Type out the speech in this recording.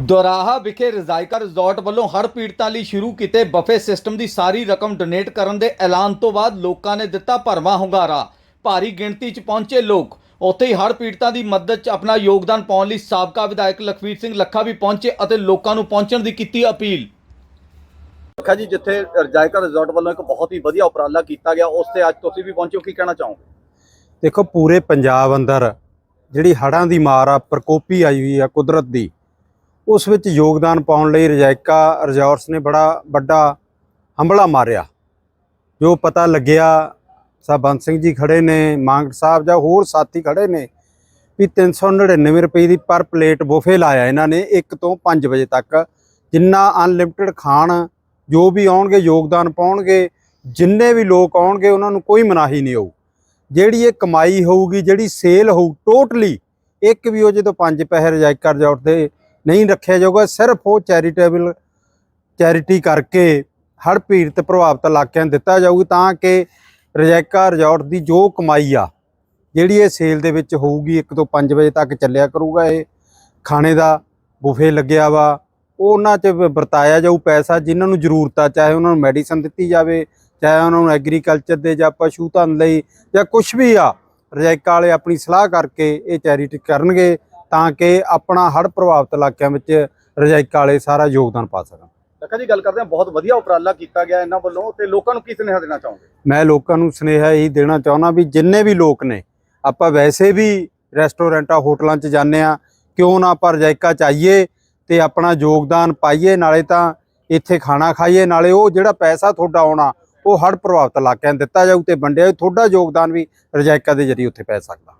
ਦੋਰਾਹਾ ਵਿਖੇ ਰਜ਼ਾਇਕਾ ਰਿਜ਼ੋਰਟ ਵੱਲੋਂ ਹੜ੍ਹ ਪੀੜਤਾਂ ਲਈ ਸ਼ੁਰੂ ਕੀਤੇ ਬਫੇ ਸਿਸਟਮ ਦੀ ਸਾਰੀ ਰਕਮ ਡੋਨੇਟ ਕਰਨ ਦੇ ਐਲਾਨ ਤੋਂ ਬਾਅਦ ਲੋਕਾਂ ਨੇ ਦਿੱਤਾ ਭਰਵਾਂ ਹੁੰਗਾਰਾ। ਭਾਰੀ ਗਿਣਤੀ 'ਚ ਪਹੁੰਚੇ ਲੋਕ। ਉੱਥੇ ਹੀ ਹੜ੍ਹ ਪੀੜਤਾਂ ਦੀ ਮਦਦ 'ਚ ਆਪਣਾ ਯੋਗਦਾਨ ਪਾਉਣ ਲਈ ਸਾਬਕਾ ਵਿਧਾਇਕ ਲਖਵੀਰ ਸਿੰਘ ਲੱਖਾ ਵੀ ਪਹੁੰਚੇ ਅਤੇ ਲੋਕਾਂ ਨੂੰ ਪਹੁੰਚਣ ਦੀ ਕੀਤੀ ਅਪੀਲ। ਲੱਖਾ ਜੀ ਜਿੱਥੇ ਰਜਾਇਕਾ ਰਿਜ਼ੋਰਟ ਵੱਲੋਂ ਇੱਕ ਬਹੁਤ ਹੀ ਵਧੀਆ ਉਪਰਾਲਾ ਕੀਤਾ ਗਿਆ ਉਸ ਤੇ ਅੱਜ ਤੁਸੀਂ ਵੀ ਪਹੁੰਚੇ ਹੋ ਕੀ ਕਹਿਣਾ ਚਾਹੋਗੇ? ਦੇਖੋ ਪੂਰੇ ਪੰਜਾਬ ਅੰਦਰ ਜਿਹੜੀ ਹੜ੍ਹਾਂ ਦੀ ਮਾਰ ਆ ਪ੍ਰਕੋਪੀ ਆਈ ਹੋਈ ਆ ਕੁਦਰਤ ਦੀ ਉਸ ਵਿੱਚ ਯੋਗਦਾਨ ਪਾਉਣ ਲਈ ਰਜਾਇਕਾ ਰਿਜ਼ੋਰਟਸ ਨੇ ਬੜਾ ਵੱਡਾ ਹੰਬਲਾ ਮਾਰਿਆ। ਜੋ ਪਤਾ ਲੱਗਿਆ ਸਾਹਿਬ ਬੰਦ ਸਿੰਘ ਜੀ ਖੜੇ ਨੇ ਮਾਂਗਟ ਸਾਹਿਬ ਜਾਂ ਹੋਰ ਸਾਥੀ ਖੜੇ ਨੇ, ਵੀ 399 ਰੁਪਏ ਦੀ ਪਰ ਪਲੇਟ ਬੁਫੇ ਲਾਇਆ ਇਹਨਾਂ ਨੇ 1 ਤੋਂ 5 ਵਜੇ ਤੱਕ। ਜਿੰਨਾ ਅਨਲਿਮਟਿਡ ਖਾਣ ਜੋ ਵੀ ਆਉਣਗੇ, ਯੋਗਦਾਨ ਪਾਉਣਗੇ, ਜਿੰਨੇ ਵੀ ਲੋਕ ਆਉਣਗੇ, ਉਹਨਾਂ ਨੂੰ ਕੋਈ ਮਨਾਹੀ ਨਹੀਂ ਹੋਊ। ਜਿਹੜੀ ਇਹ ਕਮਾਈ ਹੋਊਗੀ, ਜਿਹੜੀ ਸੇਲ ਹੋਊ, ਟੋਟਲੀ ਇੱਕ ਵੀ ਉਹ ਜਦੋਂ ਪੰਜ ਪੈਸੇ ਰਜਾਇਕਾ ਰਿਜ਼ੋਰਟ ਦੇ ਨਹੀਂ ਰੱਖਿਆ ਜਾਊਗਾ, ਸਿਰਫ ਉਹ ਚੈਰੀਟੇਬਲ ਚੈਰਿਟੀ ਕਰਕੇ ਹੜ੍ਹ ਪੀੜਤ ਪ੍ਰਭਾਵਿਤ ਇਲਾਕਿਆਂ ਨੂੰ ਦਿੱਤਾ ਜਾਊਗੀ ਤਾਂ ਕਿ ਰਜਾਇਕਾ ਰਿਜ਼ੋਰਟ ਦੀ ਜੋ ਕਮਾਈ ਆ, ਜਿਹੜੀ ਇਹ ਸੇਲ ਦੇ ਵਿੱਚ ਹੋਊਗੀ 1 ਤੋਂ 5 ਵਜੇ ਤੱਕ ਚੱਲਿਆ ਕਰੂਗਾ ਇਹ। ਖਾਣੇ ਦਾ ਬੁਫੇ ਲੱਗਿਆ ਵਾ, ਉਹ ਉਹਨਾਂ 'ਚ ਵਰਤਾਇਆ ਜਾਊ ਪੈਸਾ, ਜਿਨ੍ਹਾਂ ਨੂੰ ਜ਼ਰੂਰਤ ਆ, ਚਾਹੇ ਉਹਨਾਂ ਨੂੰ ਮੈਡੀਸਨ ਦਿੱਤੀ ਜਾਵੇ, ਚਾਹੇ ਉਹਨਾਂ ਨੂੰ ਐਗਰੀਕਲਚਰ ਦੇ ਜਾਂ ਪਸ਼ੂ ਧਨ ਲਈ ਜਾਂ ਕੁਝ ਵੀ ਆ, ਰਜਾਇਕਾ ਵਾਲੇ ਆਪਣੀ ਸਲਾਹ ਕਰਕੇ ਇਹ ਚੈਰਿਟੀ ਕਰਨਗੇ। ਤਾਂ ਕਿ ਆਪਣਾ ਹੜ੍ਹ ਪ੍ਰਭਾਵਿਤ ਇਲਾਕਿਆਂ ਵਿੱਚ ਰਜਾਇਕਾ ਵਾਲੇ ਸਾਰਾ ਯੋਗਦਾਨ ਪਾ ਸਕਣ ਲੱਖਾ ਜੀ ਗੱਲ ਕਰਦੇ ਹਾਂ ਬਹੁਤ ਵਧੀਆ ਉਪਰਾਲਾ ਕੀਤਾ ਗਿਆ ਇਹਨਾਂ ਵੱਲੋਂ ਤੇ ਲੋਕਾਂ ਨੂੰ ਕੀ ਸੁਨੇਹਾ ਦੇਣਾ ਚਾਹੋਗੇ ਮੈਂ ਲੋਕਾਂ ਨੂੰ ਸੁਨੇਹਾ ਇਹੀ ਦੇਣਾ ਚਾਹੁੰਦਾ ਵੀ ਜਿੰਨੇ ਵੀ ਲੋਕ ਨੇ ਆਪਾਂ ਵੈਸੇ ਵੀ ਰੈਸਟੋਰੈਂਟਾਂ ਹੋਟਲਾਂ 'ਚ ਜਾਂਦੇ ਆ ਕਿਉਂ ਨਾ ਆਪਾਂ ਰਜਾਇਕਾ ਚਾਹੀਏ ਤੇ ਆਪਣਾ ਯੋਗਦਾਨ ਪਾਈਏ ਨਾਲੇ ਤਾਂ ਇੱਥੇ ਖਾਣਾ ਖਾਈਏ ਨਾਲੇ ਉਹ ਜਿਹੜਾ ਪੈਸਾ ਤੁਹਾਡਾ ਆਉਣਾ ਉਹ ਹੜ੍ਹ ਪ੍ਰਭਾਵਿਤ ਇਲਾਕਿਆਂ ਨੂੰ ਦਿੱਤਾ ਜਾਊ ਤੇ ਵੰਡਿਆ। ਤੁਹਾਡਾ ਯੋਗਦਾਨ ਵੀ ਰਜਾਇਕਾ ਦੇ ਜਰੀਏ ਉੱਥੇ ਪੈ ਸਕਦਾ